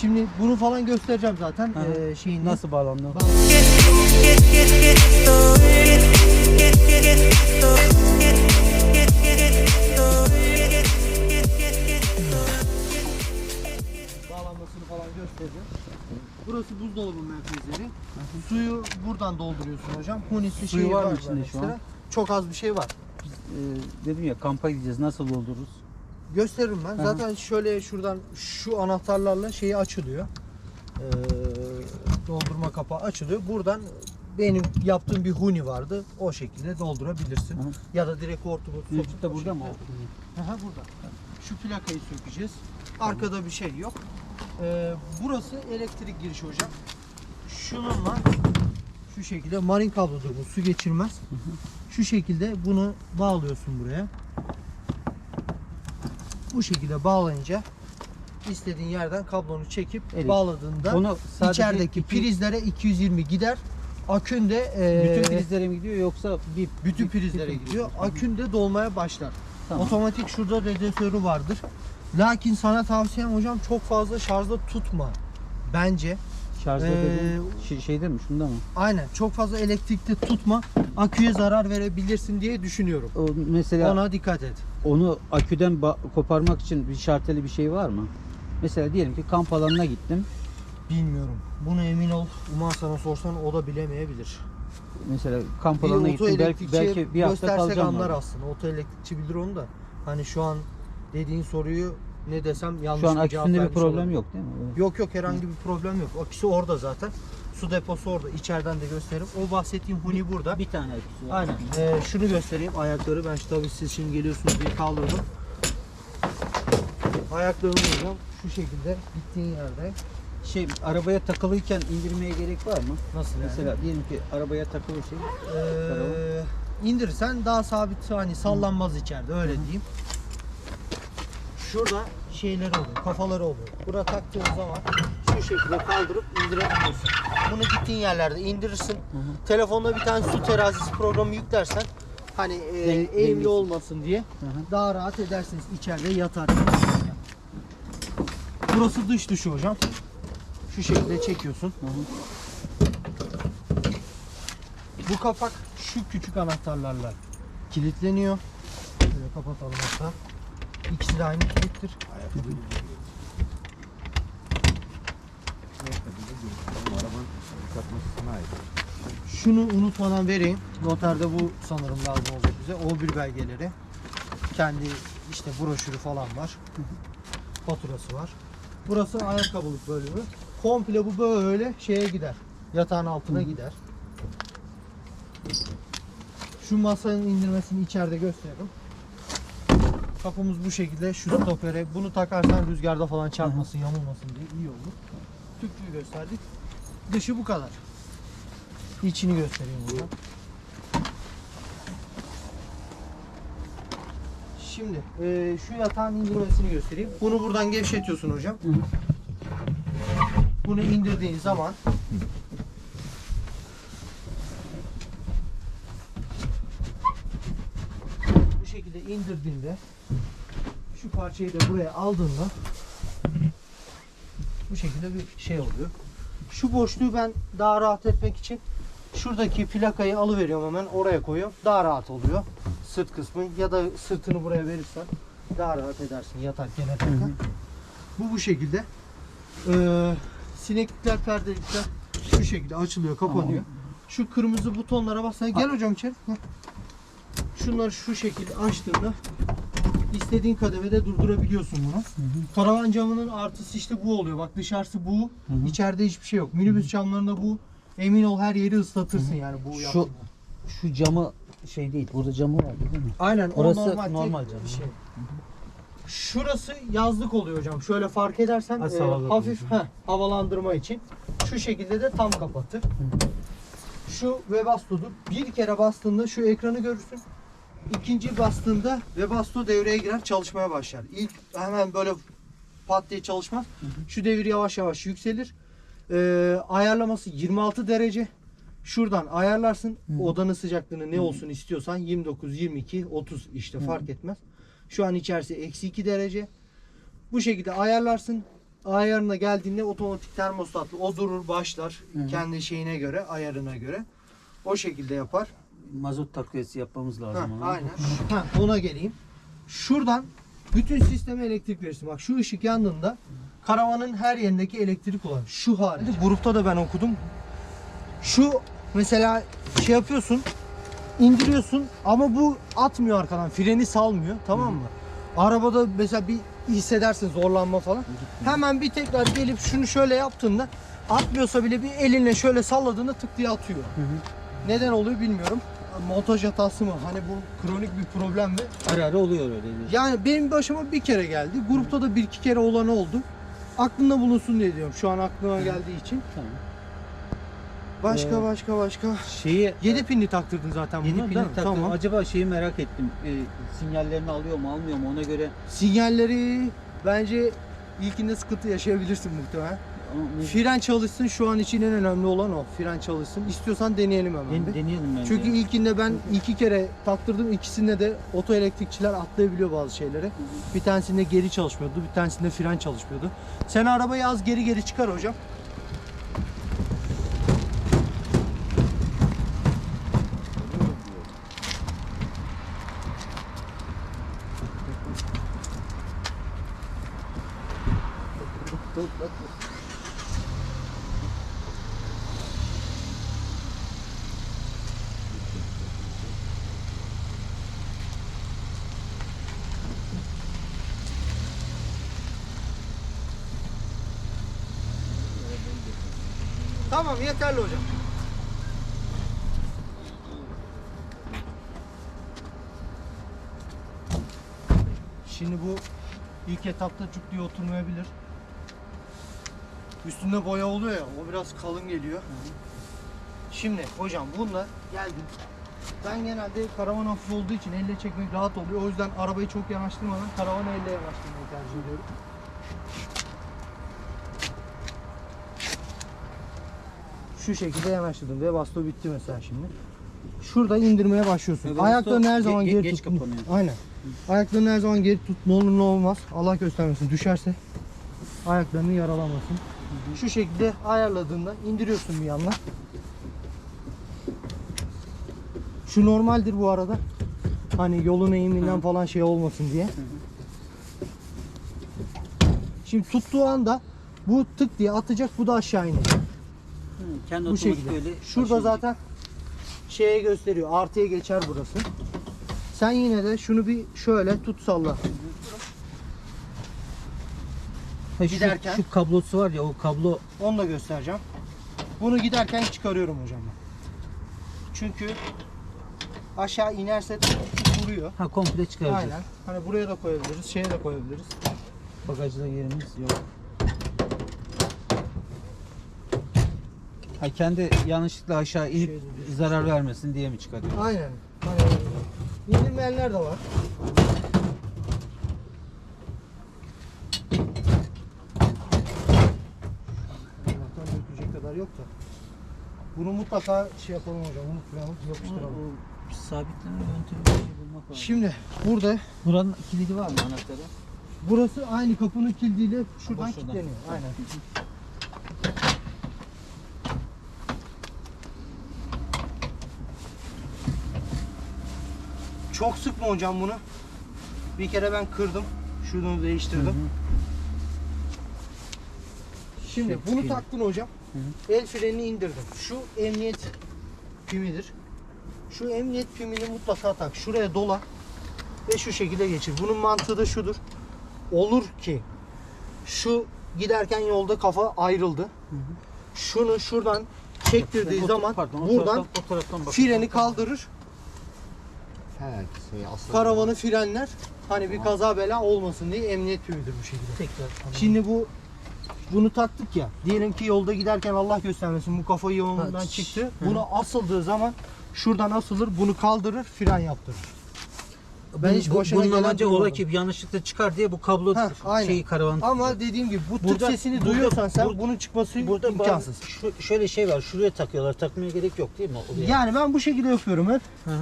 Şimdi bunu falan göstereceğim zaten. Hı. Ee, şeyini. Nasıl bağlandı? bağlanmasını falan göstereceğim. Burası buzdolabı merkezleri. Suyu buradan dolduruyorsun hocam. Hunisi Suyu şeyi var mı içinde şu an? Çok az bir şey var. Ee, dedim ya kampa gideceğiz. Nasıl doldururuz? Gösteririm ben. Hı hı. Zaten şöyle şuradan şu anahtarlarla şeyi açılıyor. Ee, doldurma kapağı açılıyor. Buradan benim yaptığım bir huni vardı. O şekilde doldurabilirsin. Hı hı. Ya da direkt hortumu Mevcut sokup da burada mı? şekilde- Aha burada. Şu plakayı sökeceğiz. Arkada bir şey yok. Ee, burası elektrik girişi hocam. Şununla şu şekilde marin kablodur bu su geçirmez. Şu şekilde bunu bağlıyorsun buraya. Bu şekilde bağlayınca istediğin yerden kablonu çekip Evet. bağladığında Onu içerideki iki- prizlere 220 gider. Akün de e, bütün prizlere mi gidiyor yoksa bir bütün prizlere bütün- gidiyor. Akün de dolmaya başlar. Tamam. Otomatik şurada radyatörü vardır. Lakin sana tavsiyem hocam çok fazla şarjda tutma. Bence. Şarjda Ee, dediğin şey, şeyde mi? Şunda mı? Aynen. Çok fazla elektrikte tutma. Aküye zarar verebilirsin diye düşünüyorum. O mesela Ona dikkat et. onu aküden koparmak için bir şarteli bir şey var mı? Mesela diyelim ki kamp alanına gittim. Bilmiyorum. Bunu emin ol. Uman sana sorsan o da bilemeyebilir. Mesela kamp Bir alanına gittim. Belki, belki bir hafta göstersek kalacağım. anlar orada. aslında. Oto elektrikçi bilir onu da. Hani şu an dediğin soruyu ne desem yanlış Şu an bir cevap aküsünde bir vermiş problem olabilirim. yok değil mi? Evet. Yok yok herhangi bir problem yok. Aküsü orada zaten. Su deposu orada. İçeriden de gösteririm. O bahsettiğim huni burada. Bir tane aküsü var. Aynen. Ee, şunu göstereyim ayakları. Ben şu tabii siz şimdi geliyorsunuz diye kaldırdım. Ayaklarını hocam şu şekilde gittiğin yerde. Şey arabaya takılıyken indirmeye gerek var mı? Nasıl yani? Mesela diyelim ki arabaya takılı şey. Ee, indirirsen daha sabit hani sallanmaz içeride öyle diyeyim. Şurada şeyleri oluyor, kafaları oluyor. Bura taktığın zaman şu şekilde kaldırıp indirebiliyorsun. Bunu gittiğin yerlerde indirirsin. Telefonda bir tane su terazisi programı yüklersen hani e, Den- eğimli olmasın diye Hı hı. daha rahat edersiniz içeride yatar. Burası dış dışı hocam. Şu şekilde çekiyorsun. Hı hı. Bu kapak şu küçük anahtarlarla kilitleniyor. Şöyle kapatalım hatta. İkisi de aynı kilittir. Şunu unutmadan vereyim. Noterde bu sanırım lazım olacak bize. O1 belgeleri. Kendi işte broşürü falan var. Faturası var. Burası ayakkabılık bölümü. Komple bu böyle şeye gider. Yatağın altına gider. Şu masanın indirmesini içeride gösteririm. Kapımız bu şekilde. Şu stopere. Bunu takarsan rüzgarda falan çarpmasın, yamulmasın diye iyi olur. Tüplüğü gösterdik. Dışı bu kadar. İçini göstereyim burada. Şimdi eee, şu yatağın indirmesini göstereyim. Bunu buradan gevşetiyorsun hocam. Hı. Bunu indirdiğin zaman bu şekilde indirdiğinde şu parçayı da buraya aldığında bu şekilde bir şey oluyor. Şu boşluğu ben daha rahat etmek için şuradaki plakayı alıveriyorum hemen oraya koyuyorum. Daha rahat oluyor. Sırt kısmı ya da sırtını buraya verirsen daha rahat edersin yatarken yatarken. Bu bu şekilde. Ee, sineklikler, perdelikler şu şekilde açılıyor, kapanıyor. Şu kırmızı butonlara bassan gel hocam içeri. Şunları şu şekilde açtığında istediğin kademede durdurabiliyorsun bunu. Karavan camının artısı işte bu oluyor. Bak dışarısı bu, Hı hı. içeride hiçbir şey yok. Minibüs camlarında bu. Emin ol her yeri ıslatırsın yani bu Şu- yaptığında. Şu camı şey değil. Burada camı var değil mi? Aynen Orası o normal, normal cam. bir şey. Şurası yazlık oluyor hocam. Şöyle fark edersen e, hafif heh, havalandırma için. Şu şekilde de tam kapatır. Şu Webasto'dur. Bir kere bastığında şu ekranı görürsün. İkinci bastığında Webasto devreye girer, çalışmaya başlar. İlk hemen böyle pat diye çalışmaz. Şu devir yavaş yavaş yükselir. Ee, ayarlaması 26 derece. Şuradan ayarlarsın odanın sıcaklığını ne olsun istiyorsan 29, 22, 30 işte fark etmez. Şu an içerisi eksi 2 derece. Bu şekilde ayarlarsın. ayarına geldiğinde otomatik termostatlı o durur başlar Hı hı. kendi şeyine göre ayarına göre o şekilde yapar. Mazot takviyesi yapmamız Ha, lazım. ona. aynen. Ha, ona geleyim. Şuradan bütün sisteme elektrik verirsin. Bak şu ışık yandığında karavanın her yerindeki elektrik olan. Şu harici. Grupta da ben okudum. Şu mesela şey yapıyorsun indiriyorsun ama bu atmıyor arkadan. Freni salmıyor. Tamam mı? Arabada mesela bir hissedersin zorlanma falan. Hemen bir tekrar gelip şunu şöyle yaptığında atmıyorsa bile bir elinle şöyle salladığında tık diye atıyor. Hı hı. Neden oluyor bilmiyorum. Montaj hatası mı? Hani bu kronik bir problem mi? Ara ara oluyor öyle. diyorsun. Yani benim başıma bir kere geldi. Grupta da bir iki kere olan oldu. Aklında bulunsun diye diyorum. Şu an aklıma geldiği için. Tamam. Başka Ee, başka başka. Şeyi 7 pinli taktırdın zaten bunu. Yeni değil pini mi? taktım. Tamam. Acaba şeyi merak ettim. E, sinyallerini alıyor mu almıyor mu ona göre. Sinyalleri bence ilkinde sıkıntı yaşayabilirsin muhtemelen. Fren çalışsın şu an için en önemli olan o. Fren çalışsın. İstiyorsan deneyelim hemen. Den- bir. deneyelim bence. Çünkü ilkinde ben iki kere taktırdım. İkisinde de oto elektrikçiler atlayabiliyor bazı şeyleri. Bir tanesinde geri çalışmıyordu, bir tanesinde fren çalışmıyordu. Sen arabayı az geri geri çıkar hocam. Tamam yeterli hocam. Şimdi bu ilk etapta cuk diye oturmayabilir. Üstünde boya oluyor ya o biraz kalın geliyor. Şimdi hocam bununla geldim. Ben genelde karavan hafif olduğu için elle çekmek rahat oluyor. O yüzden arabayı çok yanaştırmadan karavanı elle yanaştırmayı tercih ediyorum. Şu şekilde yanaştırdım ve basto bitti mesela şimdi. Şurada indirmeye başlıyorsun. Ve basto Ayaklarını her zaman ge- geri geç tut. kapanıyor. Aynen. Ayaklarını her zaman geri tut. Ne olur ne olmaz. Allah göstermesin. Düşerse ayaklarını yaralamasın. Şu şekilde ayarladığında indiriyorsun bir yandan. Şu normaldir bu arada. Hani yolun eğiminden falan şey olmasın diye. Şimdi tuttuğu anda bu tık diye atacak bu da aşağı inecek. Hı, kendi Bu şekilde. böyle Şurada aşağı zaten şeye gösteriyor. Artıya geçer burası. Sen yine de şunu bir şöyle tut salla. Ha, şu, giderken- Şu kablosu var ya o kablo Onu da göstereceğim. Bunu giderken çıkarıyorum hocam ben. Çünkü aşağı inerse vuruyor. ha komple çıkaracağız. Aynen. Hani buraya da koyabiliriz, şeye de koyabiliriz. Bagajda yerimiz yok. Ha kendi yanlışlıkla aşağı inip bir- zarar vermesin diye mi çıkarıyor? Aynen. Hani indirmeyenler de var. Allah'tan dökecek kadar yok da. Bunu mutlaka şey yapalım hocam, unutmayalım, yapıştıralım. O sabitleme yöntemi bir şey bulmak lazım. Şimdi burada Buranın kilidi var mı anahtarı? burası aynı kapının kildiyle şuradan şuradan. kilitleniyor. Aynen. Çok sıkma hocam bunu. Bir kere ben kırdım. Şunu değiştirdim. Şimdi Şey, bunu taktın hocam. El frenini indirdim. Şu emniyet pimidir. Şu emniyet pimini mutlaka tak. Şuraya dola ve şu şekilde geçir. Bunun mantığı da şudur. Olur ki şu giderken yolda kafa ayrıldı. Şunu şuradan çektirdiği O- zaman pardon, o buradan taraftan, o taraftan freni kaldırır. He, şey aslında. Karavanı frenler. Hani bir kaza bela olmasın diye emniyet pimidir bu şekilde. Tekrar. Şimdi bu bunu taktık ya. Diyelim ki yolda giderken Allah göstermesin bu kafayı yolundan çıktı. Bunu asıldığı zaman şuradan asılır, bunu kaldırır, fren yaptırır. Ben hiç başına bunun gelen amacı duymadım. ola ki yanlışlıkla çıkar diye bu kablo Ha, aynen. şeyi karavan. Ama dediğim gibi bu tık Burada- sesini burada- duyuyorsan sen burada- bunun çıkması Burada imkansız. şu, şöyle şey var. Şuraya takıyorlar. Takmaya gerek yok değil mi? Oraya. Yani ben bu şekilde yapıyorum hep. Hı hı.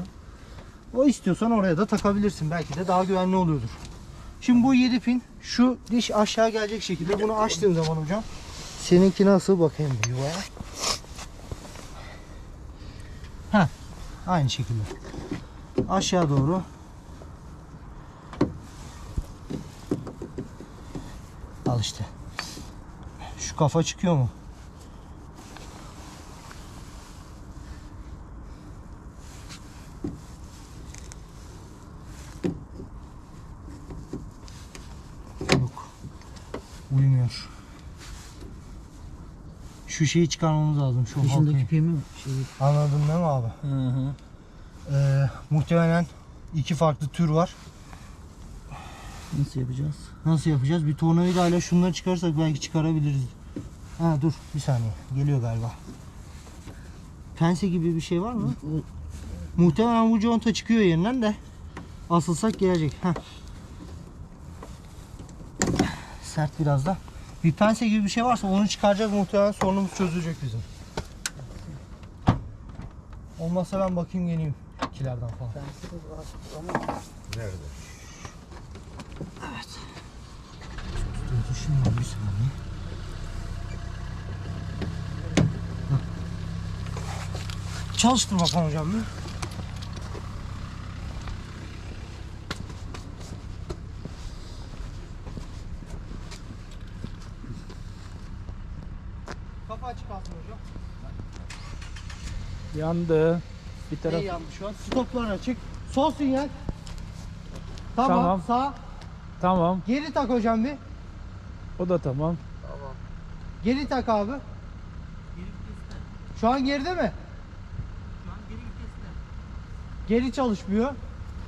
O istiyorsan oraya da takabilirsin. Belki de daha güvenli oluyordur. Şimdi bu 7 pin şu diş aşağı gelecek şekilde bunu açtığım zaman hocam seninki nasıl bakayım bir yuvaya. Ha, aynı şekilde. Aşağı doğru. Al işte. Şu kafa çıkıyor mu? Yok. Uymuyor. Şu şeyi çıkarmamız lazım. Şu Dışındaki halkayı. pimi şey. Anladın değil mi abi? Hı hı. Ee, muhtemelen iki farklı tür var. Nasıl yapacağız? Nasıl yapacağız? Bir tornavidayla şunları çıkarırsak belki çıkarabiliriz. Ha dur bir saniye. Geliyor galiba. Pense gibi bir şey var mı? Muhtemelen bu conta çıkıyor yerinden de. Asılsak gelecek. Heh. Sert biraz da. Bir pense gibi bir şey varsa onu çıkaracak muhtemelen sorunumuz çözülecek bizim. Olmazsa ben bakayım geleyim kilerden falan. Nerede? Dur, Şimdi bir saniye. Çalıştır bakalım hocam bir. Yandı. Bir taraf. Ne yandı şu an? Stoplar açık. Sol sinyal. Tamam. Tamam. Sağ. Tamam. Geri tak hocam bir. O da tamam. Geri tak abi. Şu an geride mi? Geri çalışmıyor.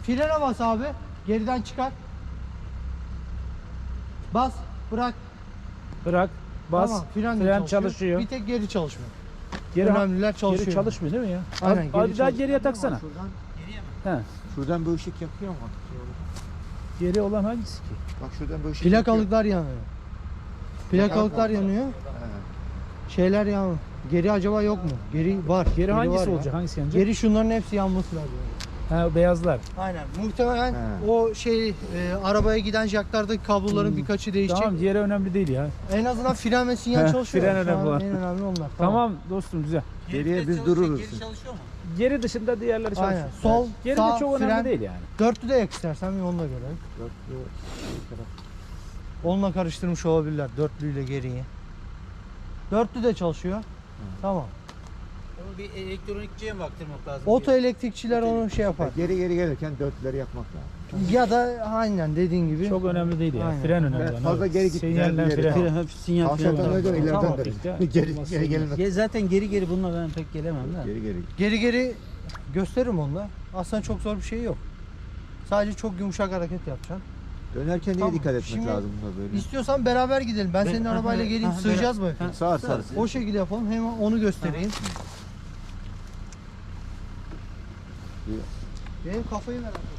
Frene bas abi. Geriden çıkar. Bas. Bırak. Bırak. Bas. Tamam. Fren, Fren çalışıyor. çalışıyor. Bir tek geri çalışmıyor. Geri, Önemliler çalışıyor. geri çalışmıyor değil mi ya? Aynen, Abi, geri abi daha çalışıyor. geriye taksana. Şuradan, He. şuradan bir ışık yakıyor mu? Geri olan hangisi ki? Bak şuradan bir ışık. Plakalıklar yanıyor. Plakalıklar yanıyor. He. Şeyler yanıyor. Geri acaba yok mu? Geri var. Geri var hangisi ya. olacak? Hangisi yanacak? Geri şunların hepsi yanması lazım. Ha beyazlar. Aynen. Muhtemelen He. o şey e, arabaya giden jacklardaki kabloların Hmm. birkaçı değişecek. Tamam diğeri önemli değil ya. En azından fren ve sinyal çalışıyor. fren Şu önemli olan. En önemli onlar. Tamam, dostum güzel. Geriye biz dururuz. Geri dışında diğerleri çalışıyor. Aynen. Sol, Geri sağ, de çok önemli fren. değil yani. Dörtlü de yak istersen bir onunla göre. Dörtlü taraf. Onunla karıştırmış olabilirler dörtlüyle geriyi. Dörtlü de çalışıyor. Tamam. Onu bir elektronikçiye mi baktırmak lazım? Oto elektrikçiler onu şey yapar. Geri geri gelirken dörtleri yakmak lazım. Ya da aynen dediğin gibi. Çok önemli değil yani. Aynen. Fren önemli. Evet, fazla geri gitmeyen Sinyaller bir yere fren. hep sinyal fren. öyle ileriden Tamam, dönün. Geri, geri gelmek. Ya zaten geri geri bununla ben pek gelemem de. Geri geri. Geri geri gösteririm onunla. Aslında çok zor bir şey yok. Sadece çok yumuşak hareket yapacaksın. Dönerken neye Tamam, dikkat etmek şimdi lazım böyle? İstiyorsan beraber gidelim. Ben Ben- senin arabayla geleyim. Sığacağız mı? Sağ sağ. O şekilde yapalım. Hem onu göstereyim. Benim kafayı ettim.